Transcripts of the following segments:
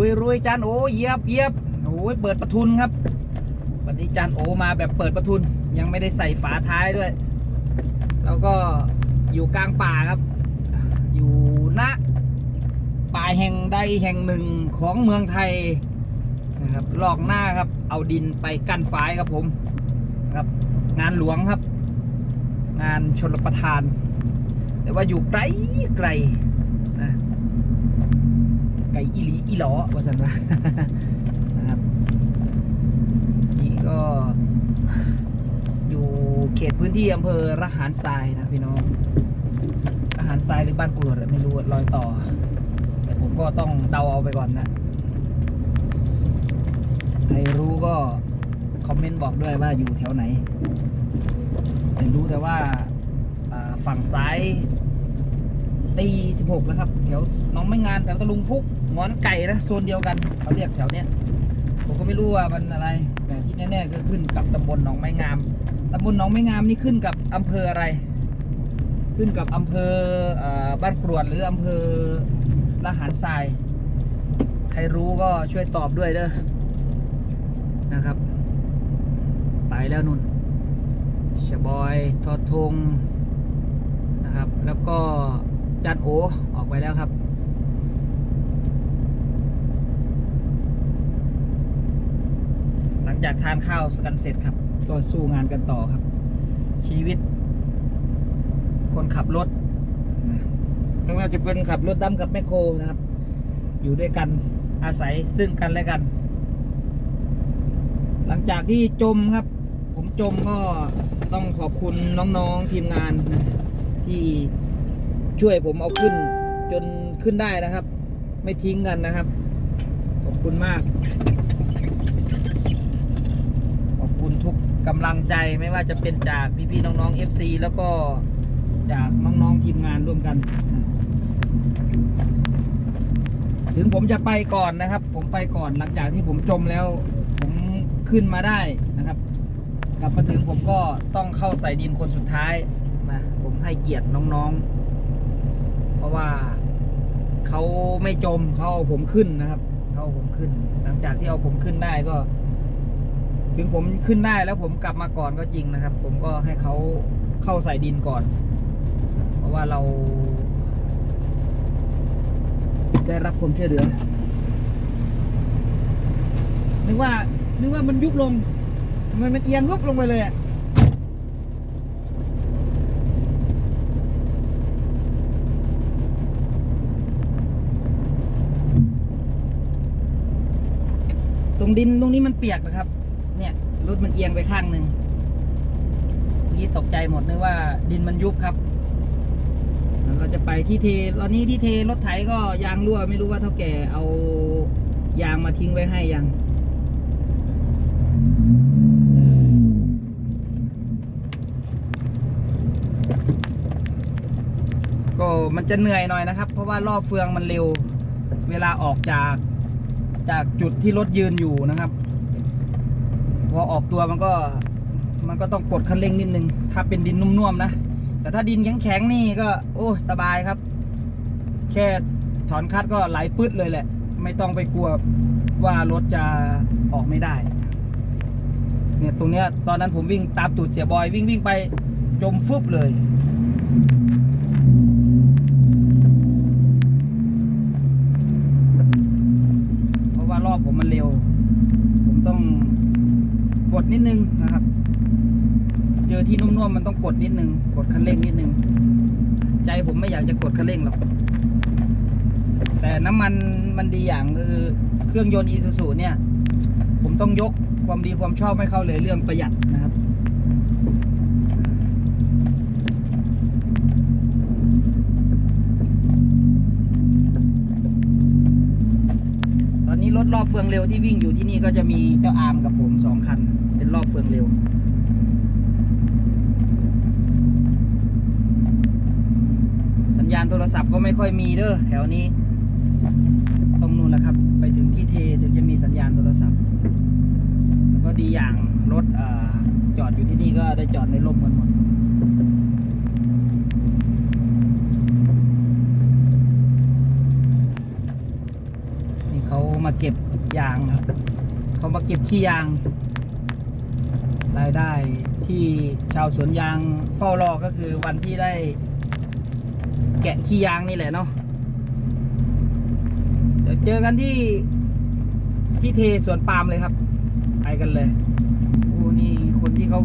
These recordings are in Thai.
รุยรุยจานโอเยียบเยียบโอ้ยเปิดประทุนครับ วันนี้จานโอมาแบบเปิดประทุน ยังไม่ได้ใส่ฝาท้ายด้วย แล้วก็อยู่กลางป่าครับ อยู่ณป่าแห่งใดแห่งหนึ่งของเมืองไทยนะครับลอกหน้าครับ เอาดินไปกั้นฝายครับผมครับ งานหลวงครับ งานชนประทาน แต่ว่าอยู่ไกลไกล อีหลีอีหลอว่าสันว่านะครับนี่ก็อยู่เขตพื้นที่อำเภอระหารทรายนะพี่น้องระหารทรายหรือบ้านกรวดไม่รู้รอยต่อ แต่ผมก็ต้องเดาเอาไปก่อนนะใครรู้ก็คอมเมนต์บอกด้วยว่าอยู่แถวไหนแต่รู้แต่ว่าฝั่งซ้าย ตี16แล้วครับ แถวหน้องไม่งานแถวตะลุงพุกงอนไก่นะโซนเดียวกันเขาเรียกแถวเนี้ยผมก็ไม่รู้ว่ามันอะไร แต่ที่แน่ๆก็ขึ้นกับตำบลหนองไม้งามตำบลหนองไม้งามนี่ขึ้นกับอำเภออะไร ขึ้นกับอำเภอออบ้านกรวดหรืออำเภอละหารทราย ใครรู้ก็ช่วยตอบด้วยเด้อนะครับ ไปแล้วนุ่นชบอยทอทงนะครับ แล้วก็ จันโอออกไปแล้วครับ หลังจากทานข้าวกันเสร็จครับ ก็สู้งานกันต่อครับ ชีวิต คนขับรถนะไม่ว่าจะเป็นขับรถดำกับแมคโครนะครับ อยู่ด้วยกันอาศัยซึ่งกันและกัน หลังจากที่จมครับ ผมจมก็ต้องขอบคุณน้องๆทีมงานที่ ช่วยผมเอาขึ้น จนขึ้นได้นะครับ ไม่ทิ้งกันนะครับ ขอบคุณมาก ขอบคุณทุกกำลังใจไม่ว่าจะเป็นจากพี่ๆน้องๆ FC แล้วก็จากน้องๆทีมงานร่วมกัน ถึงผมจะไปก่อนนะครับ ผมไปก่อนหลังจากที่ผมจมแล้ว ผมขึ้นมาได้นะครับ กลับมาถึงผมก็ต้องเข้าใส่ดินคนสุดท้ายนะผมให้เกียรติน้องๆ เพราะว่าเขาไม่จมเขาเอาผมขึ้นนะครับเขาเอาผมขึ้น หลังจากที่เอาผมขึ้นได้ก็ ถึงผมขึ้นได้แล้วผมกลับมาก่อนก็จริงนะครับ ผมก็ให้เขาเข้าใส่ดินก่อน เพราะว่าเรา ได้รับความช่วยเหลือนึกว่านึกว่ามันยุบลงทำไมมันเอียงวุบลงไปเลยอะ ตรงดินตรงนี้มันเปียกนะครับ เนี่ยรถมันเอียงไปข้างหนึ่งเมื่อกี้ตกใจหมดนึกว่าดินมันยุบครับแล้วเราจะไปที่เทตอนนี้ที่เทรถไถก็ยางรั่วไม่รู้ว่าเท่าแก่เอายางมาทิ้งไว้ให้ยังก็มันจะเหนื่อยหน่อยนะครับ เพราะว่ารอบเฟืองมันเร็ว เวลาออกจาก จากจุดที่รถยืนอยู่นะครับพอออกตัวมันก็มันก็ต้องกดคันเร่งนิดนึง ถ้าเป็นดินนุ่มๆนะ แต่ถ้าดินแข็งๆนี่ก็ โอ้สบายครับ แค่ถอนคัดก็ไหลปื๊ดเลยแหละ ไม่ต้องไปกลัวว่ารถจะออกไม่ได้ เนี่ยตรงเนี้ยตอนนั้นผมวิ่งตามตูดเสียบอยวิ่งวิ่งไปจมฟึบเลย เพราะว่ารอบผมมันเร็ว ผมต้องกด นิดนึงนะครับ เจอที่นุ่มๆมันต้องกดนิดนึง กดคันเร่งนิดนึง ใจผมไม่อยากจะกดคันเร่งหรอก แต่น้ำมันมันดีอย่างคือเครื่องยนต์อีซูซูเนี่ย ผมต้องยกความดีความชอบให้เขาเลยเรื่องประหยัดนะครับตอนนี้รถรอบเฟืองเร็วที่วิ่งอยู่ที่นี่ก็จะมีเจ้าอาร์มกับผมสองคันเป็น รอบเฟืองเร็ว สัญญาณโทรศัพท์ก็ไม่ค่อยมีเด้อแถวนี้ต้องนู่นแหละครับ ไปถึงที่เทถึงจะมีสัญญาณโทรศัพท์ ก็ดีอย่างรถอจอดอยู่ที่นี่ก็ได้จอดในร่มกันหมดนี่เขามาเก็บยางครับ เขามาเก็บขี้ยาง รายได้ที่ชาวสวนยางเฝ้ารอก็คือวันที่ได้ แกะขี้ยางนี่แหละเนาะเดี๋ยวเจอกันที่ที่เทสวนปาล์มเลยครับ ไปกันเลยโอ้นี่คนที่เขา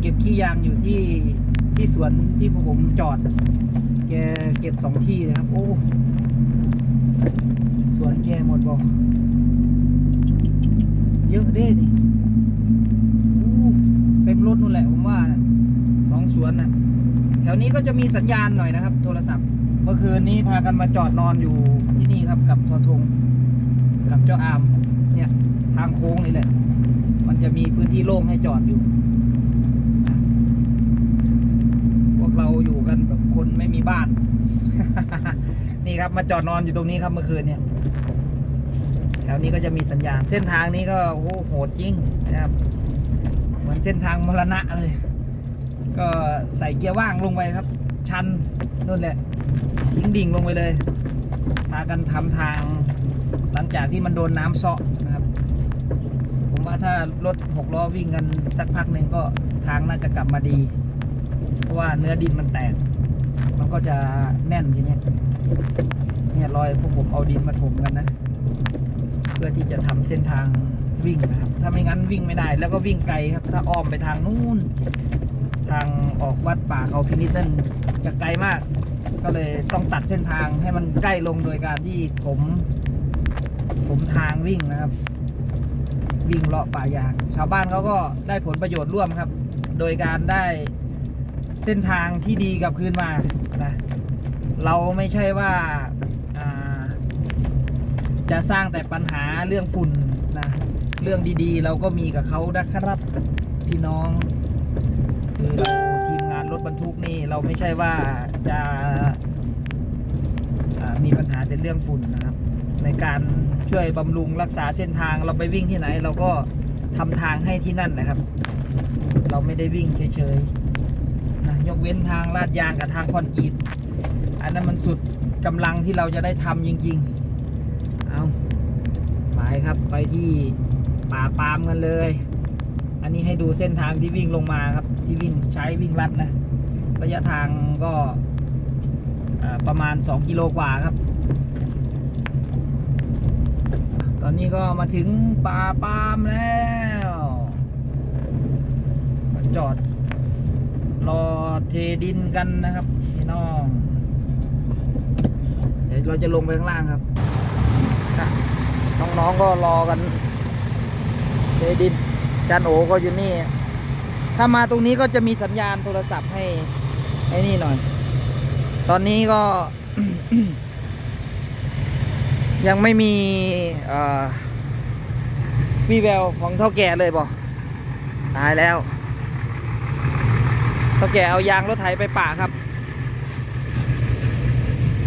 เก็บขี้ยางอยู่ที่ที่สวนที่พวกผมจอด แกเก็บสองที่เลยครับ โอ้สวนแกหมดบ่เยอะเด้นี่โอ้เต็มรถนู่นแหละผมว่านะสองสวนนะแถวนี้ก็จะมีสัญญาณหน่อยนะครับ โทรศัพท์ เมื่อคืนนี้พากันมาจอดนอนอยู่ที่นี่ครับกับทอทงกับเจ้าอามเนี่ยทางโค้งนี่แหละ มันจะมีพื้นที่โล่งให้จอดอยู่พวกเราอยู่กันแบบคนไม่มีบ้าน นี่ครับมาจอดนอนอยู่ตรงนี้ครับเมื่อคืนเนี่ยแถวนี้ก็จะมีสัญญาณ เส้นทางนี้ก็โอ้โหโหดจริงนะครับ เหมือนเส้นทางมรณะเลย ก็ใส่เกียร์ว่างลงไปครับ ชันนู่นแหละทิ้งดิ่งลงไปเลยพากันทำทางหลังจากที่มันโดนน้ำเซาะนะครับ ผมว่าถ้ารถหกล้อวิ่งกันสักพักหนึ่งก็ทางน่าจะกลับมาดี เพราะว่าเนื้อดินมันแตก มันก็จะแน่นทีเนี้ยเนี่ยรอยพวกผมเอาดินมาถมกันนะ เพื่อที่จะทำเส้นทางวิ่งนะครับ ถ้าไม่งั้นวิ่งไม่ได้ แล้วก็วิ่งไกลครับ ถ้าอ้อมไปทางนู้น ทางออกวัดป่าเขาพินิษนั่นจะไกลมาก ก็เลยต้องตัดเส้นทางให้มันใกล้ลงโดยการที่ผมผมทางวิ่งนะครับ วิ่งเลาะป่ายาง ชาวบ้านเขาก็ได้ผลประโยชน์ร่วมครับ โดยการได้เส้นทางที่ดีกับคืนมานะเราไม่ใช่ว่าาจะสร้างแต่ปัญหาเรื่องฝุ่นนะเรื่องดีๆ เราก็มีกับเขานะครับพี่น้อง คือเราทีมงานรถบรรทุกนี่เราไม่ใช่ว่าจะมีปัญหาแต่เรื่องฝุ่นนะครับ ในการช่วยบำรุงรักษาเส้นทางเราไปวิ่งที่ไหน เราก็ทำทางให้ที่นั่นนะครับ เราไม่ได้วิ่งเฉยๆนะยกเว้นทางลาดยางกับทางคอนกรีตอันนั้นมันสุดกำลังที่เราจะได้ทำจริงๆ เอาไปครับไปที่ป่าปามกันเลย อันนี้ให้ดูเส้นทางที่วิ่งลงมาครับ ที่วิ่งใช้วิ่งลัดนะ ระยะทางก็ประมาณ 2 กิโลกว่าครับ ตอนนี้ก็มาถึงป่าปามแล้วจอดรอเทดินกันนะครับพี่น้องเดี๋ยวเราจะลงไปข้างล่างครับน้องๆก็รอกันเทดิน จานโอก็อยู่นี่ ถ้ามาตรงนี้ก็จะมีสัญญาณโทรศัพท์ให้ให้นี่หน่อย ตอนนี้ก็ ยังไม่มีวีแววของเท่าแก่เลยบอกตายแล้ว เท่าแก่เอายางรถไถไปป่าครับ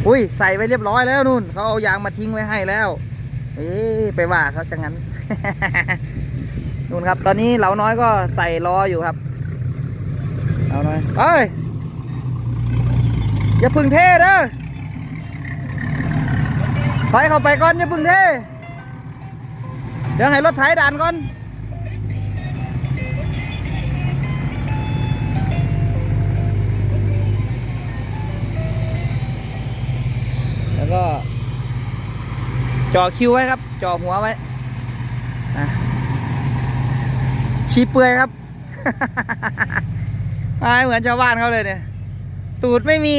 อุ้ยใส่ไปเรียบร้อยแล้วนู่นเขาเอายางมาทิ้งไว้ให้แล้ว เอ๊ไปว่าเขาจังงั้น นู่นครับ ตอนนี้เหลาน้อยก็ใส่ล้ออยู่ครับเหลาน้อยเอ้ยอย่าพึ่งเทเด้อถอยเข้าไปก่อนอย่าพึ่งเทเดี๋ยวให้รถไถด่านก่อนแล้วก็จ่อคิวไว้ครับจ่อหัวไว้อะ ชีเปลือยครับม่เหมือนชาวบ้านเขาเลยเนี่ย ตูดไม่มี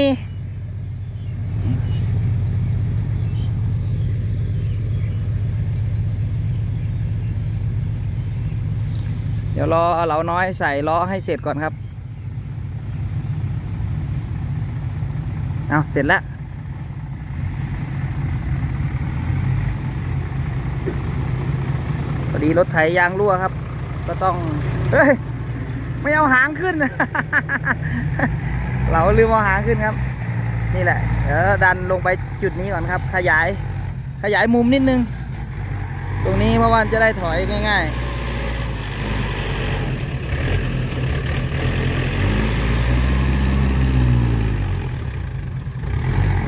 เดี๋ยวรอเหลาน้อยใส่ล้อให้เสร็จก่อนครับ เอาเสร็จแล้วพอดีรถไถยางรั่วครับ ก็ต้อง เฮ้ย ไม่เอาหางขึ้น เราลืมเอาหางขึ้นครับ นี่แหละ เดี๋ยวดันลงไปจุดนี้ก่อนครับ ขยาย ขยายมุมนิดนึง ตรงนี้เพราะว่าจะได้ถอยง่าย ๆ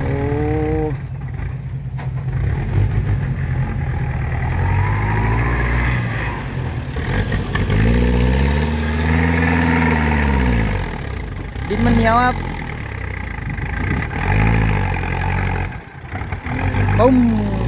โอ้ นียวๆครับปุ้มก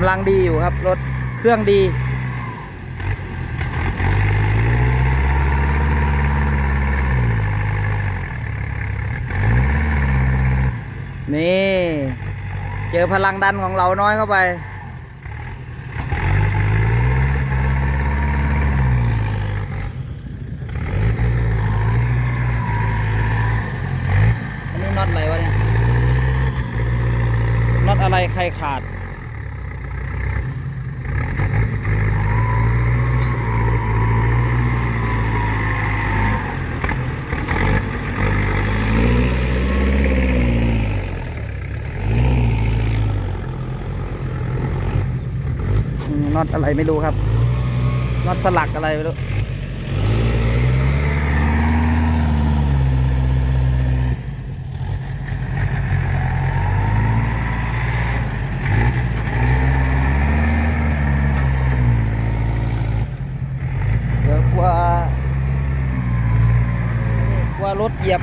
ำลังดีอยู่ครับ รถเครื่องดี นี่ เจอพลังดันของเราน้อยเข้าไปอันนี้น็อตอะไรวะเนี่ยน็อตอะไรใครขาด น็อตอะไรไม่รู้ครับน็อตสลักอะไรไม่รู้ เดี๋ยวกลัวกลัวรถเหยียบ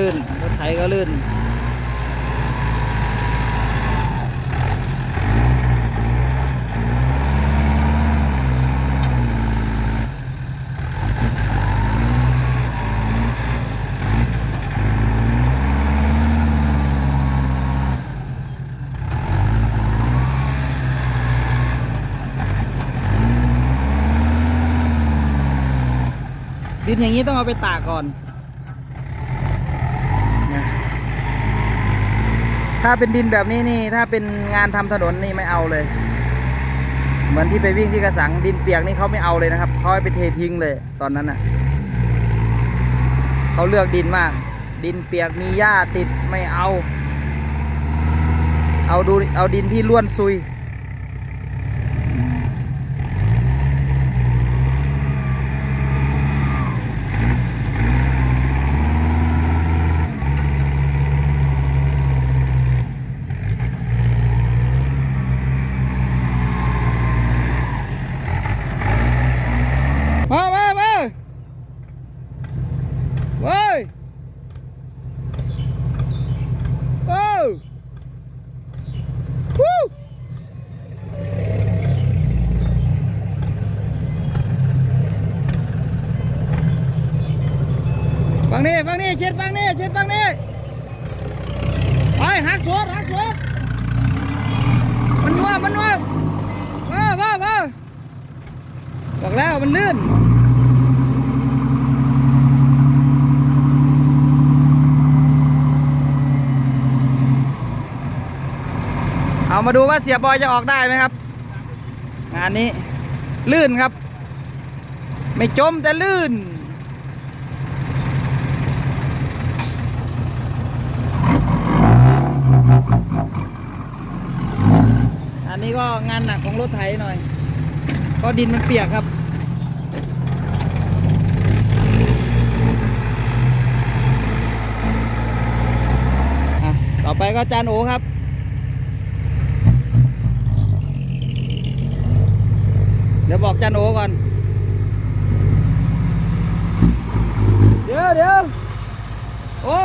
ลื่น รถไถก็ลื่น ดินอย่างนี้ต้องเอาไปตากก่อน นะ ถ้าเป็นดินแบบนี้นี่ ถ้าเป็นงานทำถนนนี่ไม่เอาเลย เหมือนที่ไปวิ่งที่กระสังดินเปียกนี่เขาไม่เอาเลยนะครับเขาให้ไปเททิ้งเลยตอนนั้นน่ะเขาเลือกดินมาก ดินเปียกมีหญ้าติดไม่เอา เอาดูเอาดินที่ล้วนซุย มามามาเว้ยโอ้วู้ฟังนี่ฟังนี่เช็ดฟังนี่เช็ดฟังนี่ไปหักสวนหักสวนมันนัวมันนัวมามามา บอกแล้วมันลื่น เอามาดูว่าเสียบอยจะออกได้ไหมครับ งานนี้ลื่นครับ ไม่จมแต่ลื่น อันนี้ก็งานหนักของรถไถหน่อย ก็ดินมันเปียกครับต่อไปก็จานโอครับ ดี๋ยวบอกจันโอก่อน เดี๋ยวเดี๋ยวโอ้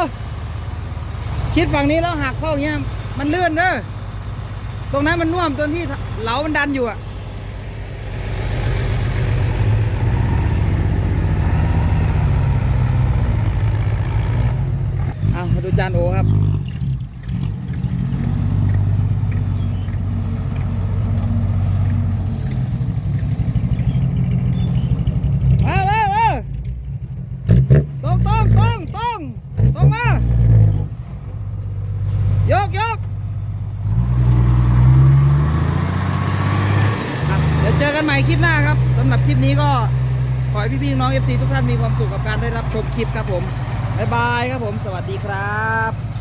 ชิดฝั่งนี้แล้วหักเข้าอย่างเงี้ย มันเลื่อนเด้อตรงนั้นมันน่วมตรงที่เหลามันดันอยู่อะเอามาดูจานโอครับ มามามาตรงตรงตรงตรงตรงมา ยกยกครับเดี๋ยวเจอกันใหม่คลิปหน้าครับสำหรับคลิปนี้ก็ขอ ให้พี่ๆน้อง FC ทุกท่านมีความสุขกับการได้รับชมคลิปครับผมบ๊ายบายครับผม สวัสดีครับ